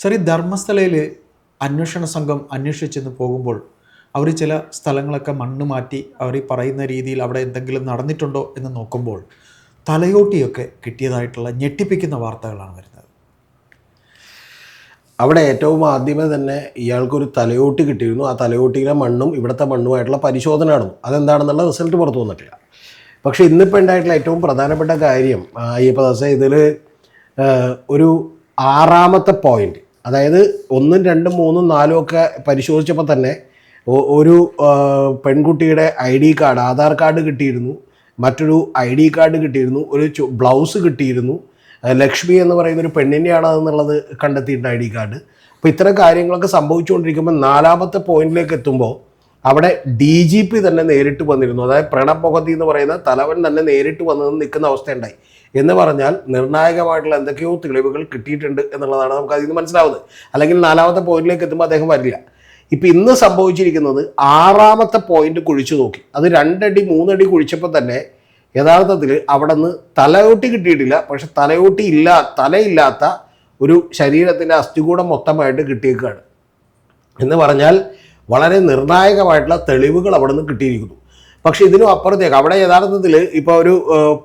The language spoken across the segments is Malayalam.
സാർ ഈ ധർമ്മസ്ഥലയിൽ അന്വേഷണ സംഘം അന്വേഷിച്ചെന്ന് പോകുമ്പോൾ അവർ ചില സ്ഥലങ്ങളൊക്കെ മണ്ണ് മാറ്റി അവർ ഈ പറയുന്ന രീതിയിൽ അവിടെ എന്തെങ്കിലും നടന്നിട്ടുണ്ടോ എന്ന് നോക്കുമ്പോൾ തലയോട്ടിയൊക്കെ കിട്ടിയതായിട്ടുള്ള ഞെട്ടിപ്പിക്കുന്ന വാർത്തകളാണ് വരുന്നത്. അവിടെ ഏറ്റവും ആദ്യമേ തന്നെ ഇയാൾക്കൊരു തലയോട്ടി കിട്ടിയിരുന്നു. ആ തലയോട്ടിയിലെ മണ്ണും ഇവിടുത്തെ മണ്ണുമായിട്ടുള്ള പരിശോധന നടന്നു അതെന്താണെന്നുള്ള റിസൾട്ട് പുറത്തു വന്നിട്ടില്ല. പക്ഷേ ഇന്നിപ്പോൾ ഉണ്ടായിട്ടുള്ള ഏറ്റവും പ്രധാനപ്പെട്ട കാര്യം അയ്യപ്പദാസ ഇതിൽ ഒരു ആറാമത്തെ പോയിന്റ് അതായത് ഒന്നും രണ്ടും മൂന്നും നാലും ഒക്കെ പരിശോധിച്ചപ്പോൾ തന്നെ ഒരു പെൺകുട്ടിയുടെ I D card Aadhaar card കിട്ടിയിരുന്നു. മറ്റൊരു ഐ ഡി കാർഡ് കിട്ടിയിരുന്നു. ഒരു ബ്ലൗസ് കിട്ടിയിരുന്നു. ലക്ഷ്മി എന്ന് പറയുന്ന ഒരു പെണ്ണിന്റെയാണ് അതെന്നുള്ളത് കണ്ടെത്തിയിട്ടുണ്ട് ഐ ഡി കാർഡ്. അപ്പോൾ ഇത്തരം കാര്യങ്ങളൊക്കെ സംഭവിച്ചുകൊണ്ടിരിക്കുമ്പോൾ നാലാമത്തെ പോയിന്റിലേക്ക് എത്തുമ്പോൾ അവിടെ ഡി ജി പി തന്നെ നേരിട്ട് വന്നിരുന്നു. അതായത് പ്രണബ് മുഖത്തി എന്ന് പറയുന്ന തലവൻ തന്നെ നേരിട്ട് വന്ന് നിൽക്കുന്ന അവസ്ഥയുണ്ടായി. എന്ന് പറഞ്ഞാൽ നിർണായകമായിട്ടുള്ള എന്തൊക്കെയോ തെളിവുകൾ കിട്ടിയിട്ടുണ്ട് എന്നുള്ളതാണ് നമുക്ക് അതിൽ നിന്ന് മനസ്സിലാവുന്നത്. അല്ലെങ്കിൽ നാലാമത്തെ പോയിന്റിലേക്ക് എത്തുമ്പോൾ അദ്ദേഹം വരില്ല. ഇപ്പം ഇന്ന് സംഭവിച്ചിരിക്കുന്നത് ആറാമത്തെ പോയിന്റ് കുഴിച്ചു നോക്കി. അത് രണ്ടടി മൂന്നടി കുഴിച്ചപ്പോൾ തന്നെ യഥാർത്ഥത്തിൽ അവിടെ നിന്ന് തലയോട്ടി കിട്ടിയിട്ടില്ല. പക്ഷെ തലയോട്ടി ഇല്ല തലയില്ലാത്ത ഒരു ശരീരത്തിന്റെ അസ്ഥികൂടം മൊത്തമായിട്ട് കിട്ടിയേക്കാണ്. എന്ന് പറഞ്ഞാൽ വളരെ നിർണായകമായിട്ടുള്ള തെളിവുകൾ അവിടെ നിന്ന് കിട്ടിയിരിക്കുന്നു. പക്ഷെ ഇതിനും അപ്പുറത്തേക്ക് അവിടെ യഥാർത്ഥത്തിൽ ഇപ്പോൾ ഒരു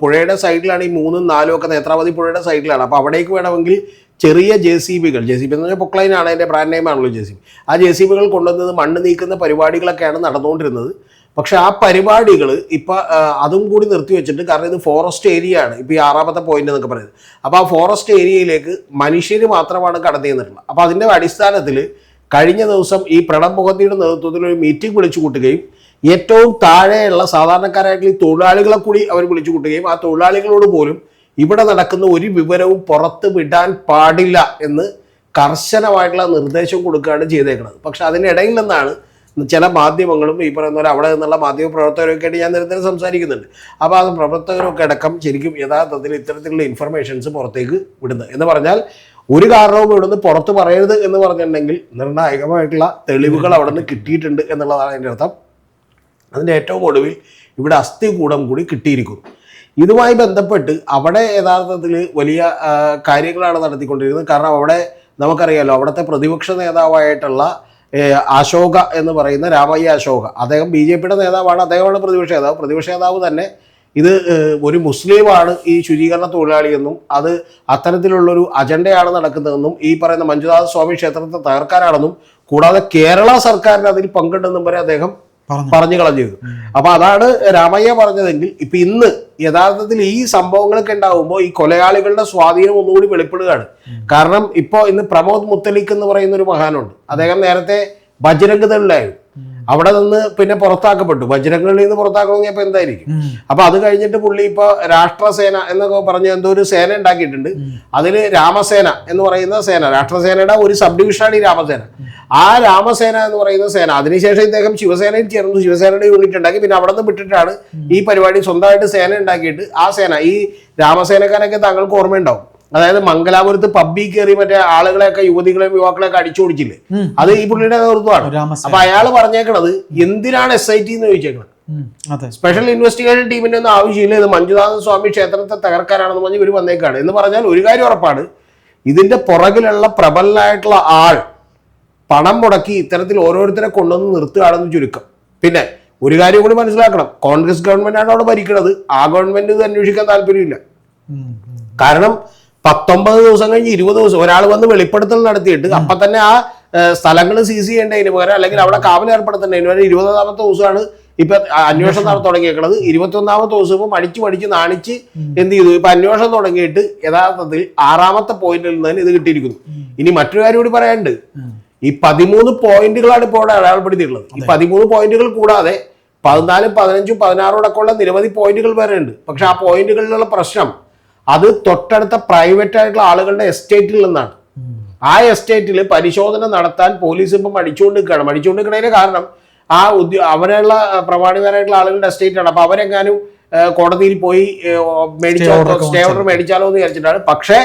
പുഴയുടെ സൈഡിലാണ് ഈ മൂന്നും നാലും ഒക്കെ നേത്രാവതി പുഴയുടെ സൈഡിലാണ്. അപ്പോൾ അവിടേക്ക് വേണമെങ്കിൽ ചെറിയ ജെ സി ബികൾ ജെ സി ബി എന്ന് പറഞ്ഞാൽ പൊക്ലൈനാണ് അതിന്റെ ബ്രാൻഡ് നെയിം ആണല്ലോ ജെ സി ബി. ആ ജെ സി ബികൾ കൊണ്ടുവന്നത് മണ്ണ് നീക്കുന്ന പരിപാടികളൊക്കെയാണ് നടന്നുകൊണ്ടിരുന്നത്. പക്ഷേ ആ പരിപാടികൾ ഇപ്പം അതും കൂടി നിർത്തിവെച്ചിട്ട് കാരണം ഇത് ഫോറസ്റ്റ് ഏരിയ ആണ്. ഇപ്പോൾ ഈ ആറാമത്തെ പോയിന്റ് എന്നൊക്കെ പറയുന്നത്. അപ്പോൾ ആ ഫോറസ്റ്റ് ഏരിയയിലേക്ക് മനുഷ്യർ മാത്രമാണ് കടന്നു ചെന്നിട്ടുള്ളത്. അപ്പോൾ അതിന്റെ അടിസ്ഥാനത്തിൽ കഴിഞ്ഞ ദിവസം ഈ പ്രണബ് മുഖത്തിയുടെ നേതൃത്വത്തിൽ ഒരു മീറ്റിംഗ് വിളിച്ചു കൂട്ടുകയും ഏറ്റവും താഴെയുള്ള സാധാരണക്കാരായിട്ടുള്ള ഈ തൊഴിലാളികളെ കൂടി അവർ വിളിച്ചു കൂട്ടുകയും ആ തൊഴിലാളികളോട് പോലും ഇവിടെ നടക്കുന്ന ഒരു വിവരവും പുറത്ത് വിടാൻ പാടില്ല എന്ന് കർശനമായിട്ടുള്ള നിർദ്ദേശം കൊടുക്കുകയാണ് ചെയ്തേക്കുന്നത്. പക്ഷെ അതിനിടയിൽ നിന്നാണ് ചില മാധ്യമങ്ങളും ഈ പറയുന്ന പോലെ അവിടെ നിന്നുള്ള മാധ്യമ പ്രവർത്തകരൊക്കെ ആയിട്ട് ഞാൻ നിരന്തരം സംസാരിക്കുന്നുണ്ട്. അപ്പോൾ ആ പ്രവർത്തകരൊക്കെ അടക്കം ശരിക്കും യഥാർത്ഥത്തിൽ ഇത്തരത്തിലുള്ള ഇൻഫർമേഷൻസ് പുറത്തേക്ക് വിടുന്നത്. എന്ന് പറഞ്ഞാൽ ഒരു കാരണവും ഇവിടുന്ന് പുറത്ത് പറയരുത് എന്ന് പറഞ്ഞിട്ടുണ്ടെങ്കിൽ നിർണായകമായിട്ടുള്ള തെളിവുകൾ അവിടെ നിന്ന് കിട്ടിയിട്ടുണ്ട് എന്നുള്ളതാണ് അതിന്റെ അർത്ഥം. അതിന്റെ ഏറ്റവും ഒടുവിൽ ഇവിടെ അസ്ഥി കൂടം കൂടി കിട്ടിയിരിക്കുന്നു. ഇതുമായി ബന്ധപ്പെട്ട് അവിടെ യഥാർത്ഥത്തിൽ വലിയ കാര്യങ്ങളാണ് നടത്തിക്കൊണ്ടിരിക്കുന്നത്. കാരണം അവിടെ നമുക്കറിയാമല്ലോ അവിടുത്തെ പ്രതിപക്ഷ നേതാവായിട്ടുള്ള അശോക എന്ന് പറയുന്ന രാമയ്യ അശോക അദ്ദേഹം ബി ജെ പിയുടെ നേതാവാണ്. അദ്ദേഹമാണ് പ്രതിപക്ഷ നേതാവ്. പ്രതിപക്ഷ നേതാവ് തന്നെ ഇത് ഒരു മുസ്ലിമാണ് ഈ ശുചീകരണ തൊഴിലാളിയെന്നും അത് അത്തരത്തിലുള്ളൊരു അജണ്ടയാണ് നടക്കുന്നതെന്നും ഈ പറയുന്ന മഞ്ജുനാഥ സ്വാമി ക്ഷേത്രത്തെ തകർക്കാനാണെന്നും കൂടാതെ കേരള സർക്കാരിന് അതിൽ പങ്കുണ്ടെന്നും വരെ അദ്ദേഹം പറഞ്ഞു. കളഞ്ഞത്. അപ്പൊ അതാണ് രാമയ്യ പറഞ്ഞതെങ്കിൽ ഇപ്പൊ ഇന്ന് യഥാർത്ഥത്തിൽ ഈ സംഭവങ്ങളൊക്കെ ഉണ്ടാവുമ്പോൾ ഈ കൊലയാളികളുടെ സ്വാധീനം ഒന്നുകൂടി വെളിപ്പെടുകയാണ്. കാരണം ഇപ്പോ ഇന്ന് പ്രമോദ് മുത്തലിഖ് എന്ന് പറയുന്ന ഒരു മഹാനുണ്ട്. അദ്ദേഹം നേരത്തെ ബജരംഗ് ദളിലായിരുന്നു. അവിടെ നിന്ന് പിന്നെ പുറത്താക്കപ്പെട്ടു. വജ്രങ്ങളിൽ നിന്ന് പുറത്താക്കണമെങ്കിൽ അപ്പൊ എന്തായിരിക്കും. അപ്പൊ അത് കഴിഞ്ഞിട്ട് പുള്ളി ഇപ്പൊ രാഷ്ട്രസേന എന്നൊക്കെ പറഞ്ഞ എന്തോ ഒരു സേന ഉണ്ടാക്കിയിട്ടുണ്ട്. അതിൽ രാമസേന എന്ന് പറയുന്ന സേന രാഷ്ട്രസേനയുടെ ഒരു സബ് ഡിവിഷനാണ് ഈ രാമസേന. ആ രാമസേന എന്ന് പറയുന്ന സേന അതിനുശേഷം ഇദ്ദേഹം ശിവസേനയിൽ ചേർന്നു. ശിവസേനയുടെ യൂണിറ്റ് ഉണ്ടാക്കി. പിന്നെ അവിടെ നിന്ന് വിട്ടിട്ടാണ് ഈ പരിപാടി സ്വന്തമായിട്ട് സേന ഉണ്ടാക്കിയിട്ട് ആ സേന ഈ രാമസേനക്കാരൊക്കെ താങ്കൾക്ക് ഓർമ്മയുണ്ടാവും. അതായത് മംഗലാപുരത്ത് പബ്ബിൽ കയറി മറ്റേ ആളുകളെയൊക്കെ യുവതികളെയും യുവാക്കളെയൊക്കെ അടിച്ചു ഓടിച്ചില്ലേ അത് ഈ പുള്ളിയുടെ നേതൃത്വമാണ്. അപ്പൊ അയാൾ പറഞ്ഞേക്കണത് എന്തിനാണ് എസ് ഐ ടി എന്ന് ചോദിച്ചേക്കണത്? സ്പെഷ്യൽ ഇൻവെസ്റ്റിഗേഷൻ ടീമിന്റെ ഒന്നും ആവശ്യമില്ല. ഇത് മഞ്ജുനാഥൻ സ്വാമി ക്ഷേത്രത്തെ തകർക്കാനാണെന്ന് പറഞ്ഞ് ഇവർ വന്നേക്കാണ്. എന്ന് പറഞ്ഞാൽ ഒരു കാര്യം ഉറപ്പാണ്. ഇതിന്റെ പുറകിലുള്ള പ്രബലനായിട്ടുള്ള ആൾ പണം മുടക്കി ഇത്തരത്തിൽ ഓരോരുത്തരെ കൊണ്ടുവന്ന് നിർത്തുകയാണെന്ന് ചുരുക്കം. പിന്നെ ഒരു കാര്യം കൂടി മനസ്സിലാക്കണം. കോൺഗ്രസ് ഗവൺമെന്റാണ് അവിടെ ഭരിക്കുന്നത് ആ ഗവൺമെന്റ് ഇത് അന്വേഷിക്കാൻ താല്പര്യമില്ല. കാരണം പത്തൊമ്പത് ദിവസം കഴിഞ്ഞ് ഇരുപത് ദിവസം ഒരാൾ വന്ന് വെളിപ്പെടുത്തൽ നടത്തിയിട്ട് അപ്പൊ തന്നെ ആ സ്ഥലങ്ങൾ സീസ് ചെയ്യേണ്ടതിന് പകരം? അല്ലെങ്കിൽ അവിടെ കാവൽ ഏർപ്പെടുത്തേണ്ടതിന് പകരം ഇരുപതാമത്തെ ദിവസമാണ് ഇപ്പൊ അന്വേഷണം നട തുടങ്ങിയേക്കുന്നത് ഇരുപത്തൊന്നാമത്തെ ദിവസം ഇപ്പൊ മടിച്ച് മടിച്ച് നാണിച്ച് എന്ത് ചെയ്തു? ഇപ്പൊ അന്വേഷണം തുടങ്ങിയിട്ട് യഥാർത്ഥത്തിൽ ആറാമത്തെ പോയിന്റിൽ നിന്ന് തന്നെ ഇത് കിട്ടിയിരിക്കുന്നു. ഇനി മറ്റൊരു കാര്യം കൂടി പറയാനുണ്ട്. ഈ പതിമൂന്ന് പോയിന്റുകളാണ് ഇപ്പോൾ അവിടെ അടയാളപ്പെടുത്തിയിട്ടുള്ളത്. ഈ പതിമൂന്ന് പോയിന്റുകൾ കൂടാതെ പതിനാലും പതിനഞ്ചും പതിനാറും അടക്കമുള്ള നിരവധി പോയിന്റുകൾ വരെ ഉണ്ട് പക്ഷെ ആ പോയിന്റുകളിലുള്ള പ്രശ്നം അത് തൊട്ടടുത്ത പ്രൈവറ്റ് ആയിട്ടുള്ള ആളുകളുടെ എസ്റ്റേറ്റിൽ നിന്നാണ്. ആ എസ്റ്റേറ്റിൽ പരിശോധന നടത്താൻ പോലീസ് ഇപ്പം അടിച്ചുകൊണ്ട് നിൽക്കുകയാണ് അടിച്ചുകൊണ്ട് നിൽക്കുന്നതിന് കാരണം ആ ഉദ്യോ അവരുള്ള പ്രമാണിമാരായിട്ടുള്ള ആളുകളുടെ ആണ്. അപ്പൊ അവരെങ്ങാനും കോടതിയിൽ പോയി മേടിച്ചോ സ്റ്റേ ഓർഡർ മേടിച്ചാലോ എന്ന് വിചാരിച്ചിട്ടാണ്. പക്ഷേ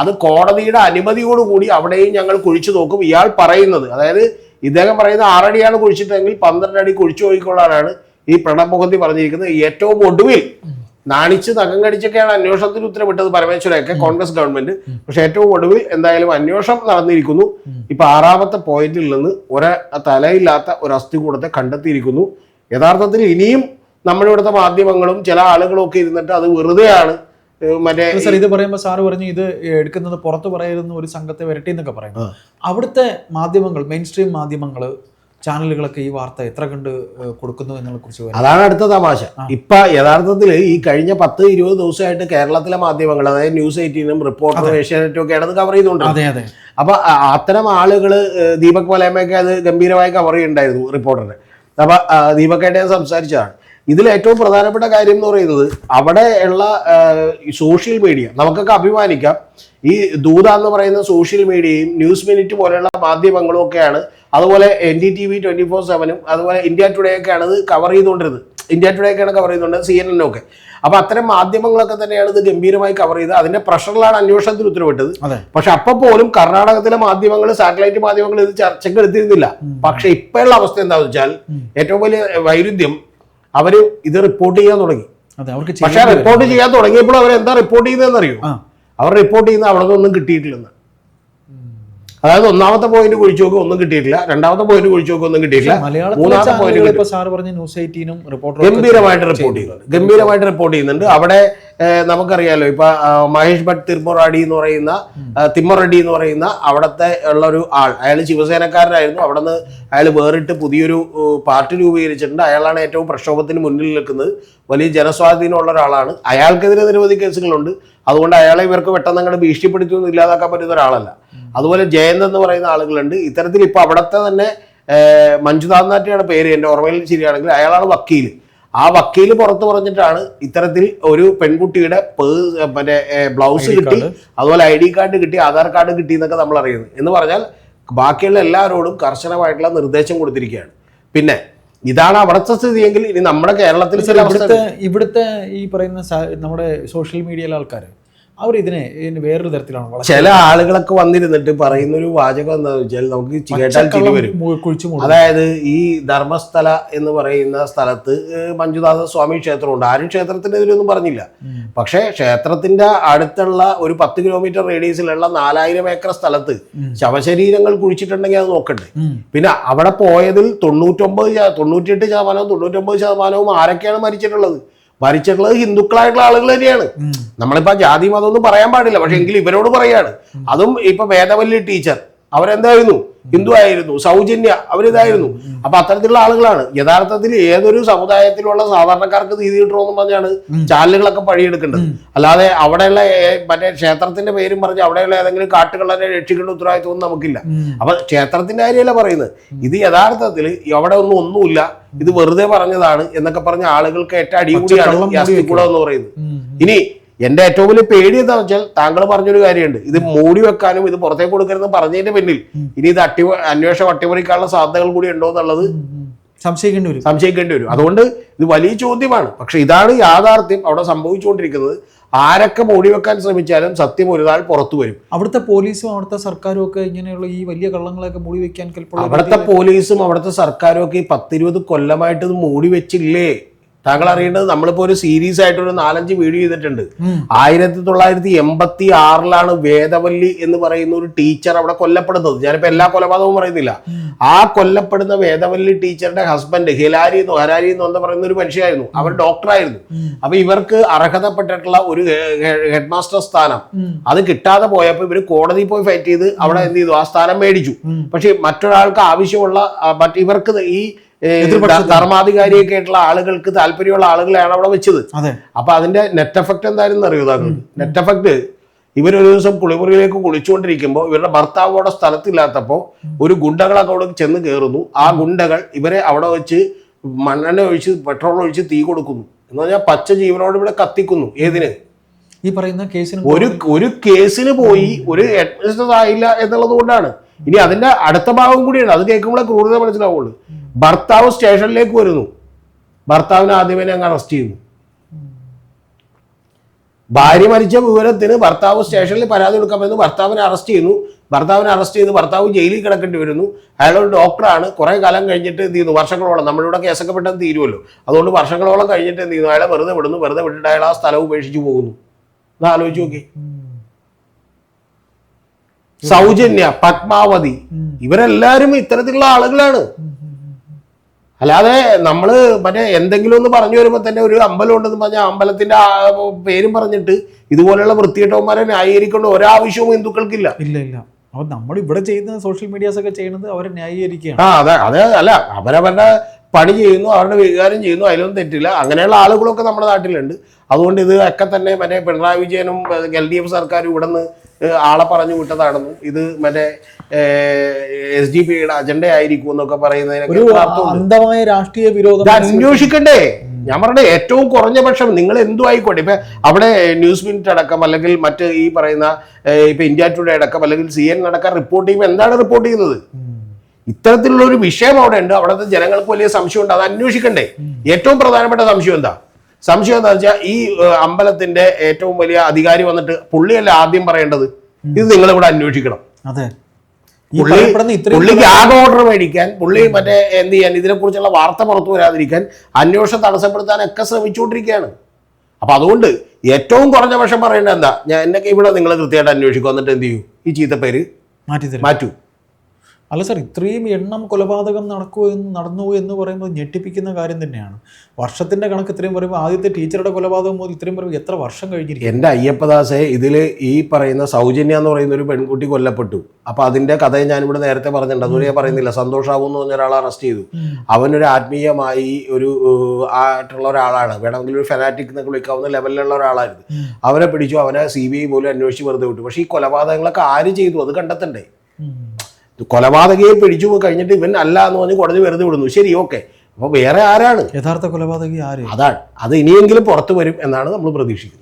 അത് കോടതിയുടെ അനുമതിയോടുകൂടി അവിടെയും ഞങ്ങൾ കുഴിച്ചു നോക്കും. ഇയാൾ പറയുന്നത് അതായത് ഇദ്ദേഹം പറയുന്ന ആറടിയാണ് കുഴിച്ചിട്ടെങ്കിൽ പന്ത്രണ്ട് അടി കുഴിച്ചു പോയിക്കൊള്ളാനാണ് ഈ പ്രണബ് മുഖന്തി പറഞ്ഞിരിക്കുന്നത്. ഏറ്റവും ഒടുവിൽ നാണിച്ച് നഖം കടിച്ചൊക്കെയാണ് അന്വേഷണത്തിന് ഉത്തരവിട്ടത് പരമേശ്വരയൊക്കെ കോൺഗ്രസ് ഗവൺമെന്റ്. പക്ഷെ ഏറ്റവും ഒടുവിൽ എന്തായാലും അന്വേഷണം നടന്നിരിക്കുന്നു. ഇപ്പൊ ആറാമത്തെ പോയിന്റിൽ നിന്ന് ഒരു തലയില്ലാത്ത ഒരു അസ്ഥികൂടത്തെ കണ്ടെത്തിയിരിക്കുന്നു. യഥാർത്ഥത്തിൽ ഇനിയും നമ്മുടെ ഇവിടുത്തെ മാധ്യമങ്ങളും ചില ആളുകളും ഒക്കെ ഇരുന്നിട്ട് അത് വെറുതെയാണ് മറ്റേ സാർ ഇത് പറയുമ്പോൾ സാറ് പറഞ്ഞു ഇത് എടുക്കുന്നത് പുറത്ത് പറയുന്ന ഒരു സംഘത്തെ വരട്ടി എന്നൊക്കെ പറയുന്നു. അവിടുത്തെ മാധ്യമങ്ങൾ മെയിൻ സ്ട്രീം മാധ്യമങ്ങൾ ചാനലുകളൊക്കെ ഈ വാർത്ത എത്ര കണ്ട് കൊടുക്കുന്നു എന്നതിനെ കുറിച്ച് അതാണ് അടുത്ത തമാശ. ഇപ്പൊ യഥാർത്ഥത്തിൽ ഈ കഴിഞ്ഞ പത്ത് ഇരുപത് ദിവസമായിട്ട് കേരളത്തിലെ മാധ്യമങ്ങൾ അതായത് ന്യൂസ് എയ്റ്റീനും റിപ്പോർട്ടറും ഏഷ്യാനെറ്റും ഒക്കെയാണ് അത് കവർ ചെയ്തുകൊണ്ട് അതെ അതെ. അപ്പൊ അത്തരം ആളുകൾ ദീപക് മലയമ്മയൊക്കെ അത് ഗംഭീരമായി കവർ ചെയ്യുന്നുണ്ടായിരുന്നു റിപ്പോർട്ടറിന്. അപ്പൊ ദീപക്കായിട്ട് ഞാൻ സംസാരിച്ചതാണ്. ഇതിൽ ഏറ്റവും പ്രധാനപ്പെട്ട കാര്യം എന്ന് പറയുന്നത് അവിടെ ഉള്ള സോഷ്യൽ മീഡിയ നമുക്കൊക്കെ അഭിമാനിക്കാം. ഈ ദൂത എന്ന് പറയുന്ന സോഷ്യൽ മീഡിയയും ന്യൂസ് മിനിറ്റ് പോലെയുള്ള മാധ്യമങ്ങളും ഒക്കെയാണ് അതുപോലെ N D T V twenty four സെവനും അതുപോലെ ഇന്ത്യ ടുഡേ ഒക്കെയാണ് ഇത് കവർ ചെയ്തുകൊണ്ടിരുന്നത്. ഇന്ത്യ ടുഡേ ഒക്കെയാണ് കവർ ചെയ്തുകൊണ്ടിരുന്നത് സി എൻ എൻ ഒക്കെ. അപ്പൊ അത്തരം മാധ്യമങ്ങളൊക്കെ തന്നെയാണ് ഇത് ഗംഭീരമായി കവർ ചെയ്ത് അതിന്റെ പ്രഷറിലാണ് അന്വേഷണത്തിന് ഉത്തരവിട്ടത്. പക്ഷെ അപ്പൊ പോലും കർണാടകത്തിലെ മാധ്യമങ്ങൾ സാറ്റലൈറ്റ് മാധ്യമങ്ങൾ ഇത് ചർച്ചയ്ക്ക് എടുത്തിരുന്നില്ല. പക്ഷെ ഇപ്പോഴുള്ള അവസ്ഥ എന്താണെന്ന് വെച്ചാൽ ഏറ്റവും വലിയ വൈരുദ്ധ്യം അവർ ഇത് റിപ്പോർട്ട് ചെയ്യാൻ തുടങ്ങി. പക്ഷെ റിപ്പോർട്ട് ചെയ്യാൻ തുടങ്ങിയപ്പോൾ അവർ എന്താ റിപ്പോർട്ട് ചെയ്തതെന്ന് അറിയോ അവർ റിപ്പോർട്ട് ചെയ്യുന്ന അവിടെ നിന്നൊന്നും കിട്ടിയിട്ടില്ലെന്ന്. അതായത് ഒന്നാമത്തെ പോയിന്റ് കുഴിച്ചു നോക്കുക ഒന്നും കിട്ടിയിട്ടില്ല രണ്ടാമത്തെ പോയിന്റ് കുഴിച്ചു നോക്കുക ഒന്നും കിട്ടിയിട്ടില്ല മൂന്നാമത്തെ പോയിന്റ് ഗംഭീരമായിട്ട് റിപ്പോർട്ട് ചെയ്യുന്നുണ്ട്. ഗംഭീരമായിട്ട് റിപ്പോർട്ട് ചെയ്യുന്നുണ്ട്. അവിടെ നമുക്കറിയാലോ ഇപ്പൊ മഹേഷ് ഭട്ട് തിരുമുറാടി എന്ന് പറയുന്ന തിമ്മറെഡ്ഡി എന്ന് പറയുന്ന അവിടത്തെ ഉള്ള ഒരു ആൾ. അയാൾ ശിവസേനക്കാരനായിരുന്നു. അവിടെ നിന്ന് അയാൾ വേറിട്ട് പുതിയൊരു പാർട്ടി രൂപീകരിച്ചിട്ടുണ്ട്. അയാളാണ് ഏറ്റവും പ്രക്ഷോഭത്തിന് മുന്നിൽ നിൽക്കുന്നത്. വലിയ ജനസ്വാധീനമുള്ള ഒരാളാണ്. അയാൾക്കെതിരെ നിരവധി കേസുകളുണ്ട്. അതുകൊണ്ട് അയാളെ ഇവർക്ക് പെട്ടെന്ന് അങ്ങോട്ട് ഭീഷണിപ്പെടുത്തിയൊന്നും ഇല്ലാതാക്കാൻ പറ്റുന്ന ഒരാളല്ല. അതുപോലെ ജയന്ത് എന്ന് പറയുന്ന ആളുകളുണ്ട്. ഇത്തരത്തിൽ ഇപ്പൊ അവിടത്തെ തന്നെ മഞ്ജുനാഥ് നാട്ടിയാണ് പേര്. എന്റെ ഓർമ്മയിൽ ശരിയാണെങ്കിൽ അയാളാണ് വക്കീൽ ആ വക്കീൽ പുറത്ത് പറഞ്ഞിട്ടാണ് ഇത്തരത്തിൽ ഒരു പെൺകുട്ടിയുടെ പേ- മറ്റേ ബ്ലൗസ് കിട്ടി അതുപോലെ ഐ ഡി കാർഡ് കിട്ടി ആധാർ കാർഡ് കിട്ടി എന്നൊക്കെ നമ്മൾ അറിയുന്നത്. എന്ന് പറഞ്ഞാൽ ബാക്കിയുള്ള എല്ലാവരോടും കർശനമായിട്ടുള്ള നിർദ്ദേശം കൊടുത്തിരിക്കുകയാണ്. പിന്നെ ഇതാണ് അവിടുത്തെ സ്ഥിതിയെങ്കിൽ ഇനി നമ്മുടെ കേരളത്തിൽ ഇവിടുത്തെ ഈ പറയുന്ന നമ്മുടെ സോഷ്യൽ മീഡിയയിലെ ആൾക്കാർ അവർ ഇതിനെ വേറൊരു തരത്തിലാണ് ചില ആളുകളൊക്കെ വന്നിരുന്നിട്ട് പറയുന്ന ഒരു വാചകം എന്താണെന്ന് വെച്ചാൽ നമുക്ക് കേട്ടാൽ അതായത് ഈ ധർമ്മസ്ഥല എന്ന് പറയുന്ന സ്ഥലത്ത് മഞ്ജുനാഥ സ്വാമി ക്ഷേത്രമുണ്ട്. ആരും ക്ഷേത്രത്തിനെതിരൊന്നും പറഞ്ഞില്ല. പക്ഷേ ക്ഷേത്രത്തിന്റെ അടുത്തുള്ള ഒരു പത്ത് കിലോമീറ്റർ റേഡിയസിലുള്ള നാലായിരം ഏക്കർ സ്ഥലത്ത്. ശവശരീരങ്ങൾ കുഴിച്ചിട്ടുണ്ടെങ്കിൽ അത് നോക്കണ്ടേ? പിന്നെ അവിടെ പോയതിൽ തൊണ്ണൂറ്റൊമ്പത് തൊണ്ണൂറ്റിയെട്ട് ശതമാനവും തൊണ്ണൂറ്റൊമ്പത് ശതമാനവും ആരൊക്കെയാണ് മരിച്ചിട്ടുള്ളത്? മരിച്ചിട്ടുള്ളത് ഹിന്ദുക്കളായിട്ടുള്ള ആളുകൾ തന്നെയാണ്. നമ്മളിപ്പോ ജാതി മതം ഒന്നും പറയാൻ പാടില്ല. പക്ഷെ എങ്കിലും ഇവരോട് പറയാണ്. അതും ഇപ്പൊ വേദവല്ലി ടീച്ചർ. അവരെന്തായിരുന്നു? ഹിന്ദു ആയിരുന്നു സൗജന്യ അവരിതായിരുന്നു. അപ്പൊ അത്തരത്തിലുള്ള ആളുകളാണ്. യഥാർത്ഥത്തിൽ ഏതൊരു സമുദായത്തിലുള്ള സാധാരണക്കാർക്ക് നീതി കിട്ടണമെന്ന് പറഞ്ഞാണ് ചാനലുകളൊക്കെ പഴിയെടുക്കേണ്ടത് അല്ലാതെ അവിടെയുള്ള മറ്റേ ക്ഷേത്രത്തിന്റെ പേരും പറഞ്ഞ് അവിടെയുള്ള ഏതെങ്കിലും കാട്ടുകളെ രക്ഷിക്കേണ്ട ഉത്തരവാദിത്വം നമുക്കില്ല. അപ്പൊ ക്ഷേത്രത്തിന്റെ കാര്യമല്ല പറയുന്നത്? ഇത് യഥാർത്ഥത്തിൽ അവിടെ ഒന്നും ഒന്നുമില്ല. ഇത് വെറുതെ പറഞ്ഞതാണ് എന്നൊക്കെ പറഞ്ഞ ആളുകൾക്ക് ഏറ്റവും അടികൂടിയാണ് എന്ന് പറയുന്നത്. ഇനി എന്റെ ഏറ്റവും വലിയ പേടി എന്താ വെച്ചാൽ താങ്കൾ പറഞ്ഞൊരു കാര്യമുണ്ട്. ഇത് മൂടി വെക്കാനും ഇത് പുറത്തേക്ക് കൊടുക്കരുതെന്ന് പറഞ്ഞതിന്റെ പിന്നിൽ ഇനി ഇത് അട്ടി അന്വേഷണം അട്ടിമറിക്കാനുള്ള സാധ്യതകൾ കൂടി ഉണ്ടോ എന്നുള്ളത്. സംശയിക്കേണ്ടി വരും. സംശയിക്കേണ്ടി വരും. അതുകൊണ്ട് ഇത് വലിയ ചോദ്യമാണ്. പക്ഷെ ഇതാണ് യാഥാർത്ഥ്യം. അവിടെ സംഭവിച്ചുകൊണ്ടിരിക്കുന്നത് ആരൊക്കെ മൂടി വെക്കാൻ ശ്രമിച്ചാലും സത്യം ഒരു നാൾ പുറത്തു വരും. അവിടുത്തെ പോലീസും അവിടുത്തെ സർക്കാരും ഒക്കെ ഇങ്ങനെയുള്ള ഈ വലിയ കള്ളങ്ങളൊക്കെ മൂടി വെക്കാൻ അവിടുത്തെ പോലീസും അവിടുത്തെ സർക്കാരും ഒക്കെ ഈ പത്തിരുപത് കൊല്ലമായിട്ട് ഇത് മൂടി വെച്ചില്ലേ? താങ്കൾ അറിയേണ്ടത് നമ്മളിപ്പോ ഒരു സീരീസ് ആയിട്ട് ഒരു നാലഞ്ച് വീഡിയോ ചെയ്തിട്ടുണ്ട്. ആയിരത്തി തൊള്ളായിരത്തി എൺപത്തി ആറിലാണ് വേദവല്ലി എന്ന് പറയുന്ന ഒരു ടീച്ചർ അവിടെ കൊല്ലപ്പെടുന്നത്. ഞാനിപ്പോ എല്ലാ കൊലപാതകവും പറയുന്നില്ല. ആ കൊല്ലപ്പെടുന്ന വേദവല്ലി ടീച്ചറുടെ ഹസ്ബൻഡ് ഹിലാരി എന്നോ ഹരാരി എന്നോ എന്താ പറയുന്ന ഒരു മനുഷ്യനായിരുന്നു. അവർ ഡോക്ടറായിരുന്നു. അപ്പൊ ഇവർക്ക് അർഹതപ്പെട്ടിട്ടുള്ള ഒരു ഹെഡ് മാസ്റ്റർ സ്ഥാനം. അത് കിട്ടാതെ പോയപ്പോൾ ഇവർ കോടതിയിൽ പോയി ഫൈറ്റ് ചെയ്ത് അവിടെ എന്ത് ചെയ്തു? ആ സ്ഥാനം മേടിച്ചു. പക്ഷെ മറ്റൊരാൾക്ക് ആവശ്യമുള്ള മറ്റ് ഇവർക്ക് ഈ ധർമാധികാരിയൊക്കെ ആയിട്ടുള്ള ആളുകൾക്ക് താല്പര്യമുള്ള ആളുകളെയാണ് അവിടെ വെച്ചത്. അപ്പൊ അതിന്റെ നെറ്റ് എഫക്ട് എന്തായിരുന്നു അറിയോ താങ്കൾ? നെറ്റ് എഫക്ട് ഇവരൊരു ദിവസം കുളിമുറിയിലേക്ക് കുളിച്ചുകൊണ്ടിരിക്കുമ്പോൾ ഇവരുടെ ഭർത്താവ് അവിടെ സ്ഥലത്തില്ലാത്തപ്പോൾ ഒരു ഗുണ്ടകളൊക്കെ അവിടെ ചെന്ന് കയറുന്നു ആ ഗുണ്ടകൾ ഇവരെ അവിടെ വെച്ച് മണ്ണെണ്ണ ഒഴിച്ച് പെട്രോൾ ഒഴിച്ച് തീ കൊടുക്കുന്നു. എന്ന് പറഞ്ഞാൽ പച്ച ജീവനോട് ഇവിടെ കത്തിക്കുന്നു. ഏതിന്? ഈ പറയുന്ന കേസിന് ഒരു ഒരു കേസിന് പോയി ഒരു അഡ്മിനിസ്റ്റർ ആയില്ല എന്നുള്ളത് കൊണ്ടാണ്. ഇനി അതിന്റെ അടുത്ത ഭാഗം കൂടിയാണ്. അത് കേൾക്കുമ്പോഴേ ക്രൂരത മനസ്സിലാവുള്ളൂ. ഭർത്താവ് സ്റ്റേഷനിലേക്ക് വരുന്നു. ഭർത്താവിനെ ആദ്യമേ അങ്ങ് അറസ്റ്റ് ചെയ്യുന്നു. ഭാര്യ മരിച്ച വിവരത്തിന് ഭർത്താവ് സ്റ്റേഷനിൽ പരാതി കൊടുക്കാമെന്ന് ഭർത്താവിനെ അറസ്റ്റ് ചെയ്യുന്നു. ഭർത്താവിനെ അറസ്റ്റ് ചെയ്ത് ഭർത്താവ് ജയിലിൽ കിടക്കേണ്ടി വരുന്നു. അയാളൊരു ഡോക്ടറാണ്. കുറേ കാലം കഴിഞ്ഞിട്ട് എന്ത് ചെയ്യുന്നു? വർഷങ്ങളോളം നമ്മളിവിടെ കേസൊക്കെ പെട്ടെന്ന് തീരുമല്ലോ. അതുകൊണ്ട് വർഷങ്ങളോളം കഴിഞ്ഞിട്ട് എന്ത് ചെയ്യുന്നു? അയാളെ വെറുതെ വിടുന്നു. വെറുതെ വിട്ടിട്ട് അയാൾ ആ സ്ഥലം ഉപേക്ഷിച്ച് പോകുന്നു. ഒന്ന് ആലോചിച്ച് നോക്കി. സൗജന്യ പത്മാവതി ഇവരെല്ലാരും ഇത്തരത്തിലുള്ള ആളുകളാണ്. അല്ലാതെ നമ്മൾ മറ്റേ എന്തെങ്കിലും ഒന്ന് പറഞ്ഞു വരുമ്പോൾ തന്നെ ഒരു അമ്പലം ഉണ്ടെന്ന് പറഞ്ഞാൽ അമ്പലത്തിന്റെ പേരും പറഞ്ഞിട്ട് ഇതുപോലെയുള്ള വൃത്തികെട്ടവന്മാരെ ന്യായീകരിക്കേണ്ട ഒരാവശ്യവും ഹിന്ദുക്കൾക്കില്ല. ഇല്ല ഇല്ല. അപ്പൊ നമ്മൾ ഇവിടെ ചെയ്യുന്ന സോഷ്യൽ മീഡിയാസ് ഒക്കെ ചെയ്യുന്നത് അവരെ ന്യായീകരിക്കുകയാണ്. ആ അതെ അതെ അല്ല അവരവരുടെ പണി ചെയ്യുന്നു അവരുടെ വികാരം ചെയ്യുന്നു അതിലൊന്നും തെറ്റില്ല. അങ്ങനെയുള്ള ആളുകളൊക്കെ നമ്മുടെ നാട്ടിലുണ്ട്. അതുകൊണ്ട് ഇത് ഒക്കെ തന്നെ മറ്റേ പിണറായി വിജയനും എൽ ഡി എഫ് സർക്കാരും ഇവിടെ നിന്ന് ആളെ പറഞ്ഞു വിട്ടതാണെന്നും ഇത് മറ്റേ എസ് ഡി പിയുടെ അജണ്ട ആയിരിക്കും എന്നൊക്കെ പറയുന്നതിനൊക്കെ അന്ധമായ രാഷ്ട്രീയ വിരോധം അന്വേഷിക്കണ്ടേ? ഞാൻ പറഞ്ഞ ഏറ്റവും കുറഞ്ഞ പക്ഷം നിങ്ങൾ എന്തു ആയിക്കോട്ടെ. ഇപ്പൊ അവിടെ ന്യൂസ് മിനിറ്റ് അടക്കം അല്ലെങ്കിൽ മറ്റ് ഈ പറയുന്ന ഇപ്പൊ ഇന്ത്യ ടുഡേ അടക്കം അല്ലെങ്കിൽ സി എൻ അടക്കം റിപ്പോർട്ട് ചെയ്യുമ്പോൾ എന്താണ് റിപ്പോർട്ട് ചെയ്യുന്നത്. ഇത്തരത്തിലുള്ള ഒരു വിഷയം അവിടെ ഉണ്ട് അവിടുത്തെ ജനങ്ങൾക്ക് വലിയ സംശയമുണ്ട്. അത് അന്വേഷിക്കണ്ടേ? ഏറ്റവും പ്രധാനപ്പെട്ട സംശയം എന്താ? സംശയം എന്താ വെച്ചാൽ ഈ അമ്പലത്തിന്റെ ഏറ്റവും വലിയ അധികാരി വന്നിട്ട് പുള്ളിയല്ല ആദ്യം പറയേണ്ടത്? ഇത് നിങ്ങൾ ഇവിടെ അന്വേഷിക്കണം. അതെ ഈ പുള്ളി പറയപ്പെടുന്ന ഇത്രയും പുള്ളിക്ക് ആ ഓർഡർ മേടിക്കാൻ പുള്ളി മറ്റേ എന്ത് ചെയ്യാൻ ഇതിനെക്കുറിച്ചുള്ള വാർത്ത പുറത്തു വരാതിരിക്കാൻ അന്വേഷണം തടസ്സപ്പെടുത്താനൊക്കെ ശ്രമിച്ചുകൊണ്ടിരിക്കുകയാണ്. അപ്പൊ അതുകൊണ്ട് ഏറ്റവും കുറഞ്ഞ പക്ഷം പറയേണ്ടത് എന്താ? ഞാൻ എന്നൊക്കെ ഇവിടെ നിങ്ങൾ കൃത്യമായിട്ട് അന്വേഷിക്കും. എന്നിട്ട് എന്ത് ചെയ്യും? ഈ ചീത്തപ്പേര് മാറ്റി മാറ്റൂ. അല്ല സാർ ഇത്രയും എണ്ണം കൊലപാതകം നടക്കുമോ എന്ന് നടന്നു എന്ന് പറയുമ്പോൾ ഞെട്ടിപ്പിക്കുന്ന കാര്യം തന്നെയാണ്. വർഷത്തിന്റെ കണക്ക് ഇത്രയും പറയുമ്പോൾ ആദ്യത്തെ ടീച്ചറുടെ കൊലപാതകം പോലും ഇത്രയും പറയുമ്പോൾ എത്ര വർഷം കഴിഞ്ഞിരിക്കും? എന്റെ അയ്യപ്പദാസെ ഇതിൽ ഈ പറയുന്ന സൗജന്യ എന്ന് പറയുന്ന ഒരു പെൺകുട്ടി കൊല്ലപ്പെട്ടു. അപ്പോൾ അതിന്റെ കഥ ഞാനിവിടെ നേരത്തെ പറഞ്ഞിട്ടുണ്ട്. അതുവരെ ഞാൻ പറയുന്നില്ല. സന്തോഷാവു എന്ന് പറഞ്ഞ ഒരാളെ അറസ്റ്റ് ചെയ്തു. അവനൊരു ആത്മീയമായി ഒരു ആയിട്ടുള്ള ഒരാളാണ്. വേണമെങ്കിൽ ഒരു ഫെനാറ്റിക് എന്നൊക്കെ വിളിക്കാവുന്ന ലെവലിലുള്ള ഒരാളായിരുന്നു. അവനെ പിടിച്ചു. അവനെ സി ബി ഐ പോലും അന്വേഷിച്ച് വെറുതെ വിട്ടു. പക്ഷേ ഈ കൊലപാതകങ്ങളൊക്കെ ആര് ചെയ്തു? അത് കണ്ടെത്തണ്ടേ? കൊലപാതകയെ പിടിച്ചു കഴിഞ്ഞിട്ട് ഇവൻ അല്ല എന്ന് പറഞ്ഞ് കോടതി വെറുതെ വിടുന്നു. ശരി ഓക്കെ. അപ്പോൾ വേറെ ആരാണ്? യഥാർത്ഥ കൊലപാതകി ആര്? അതാണ്. അത് ഇനിയെങ്കിലും പുറത്തു വരും എന്നാണ് നമ്മൾ പ്രതീക്ഷിക്കുന്നത്.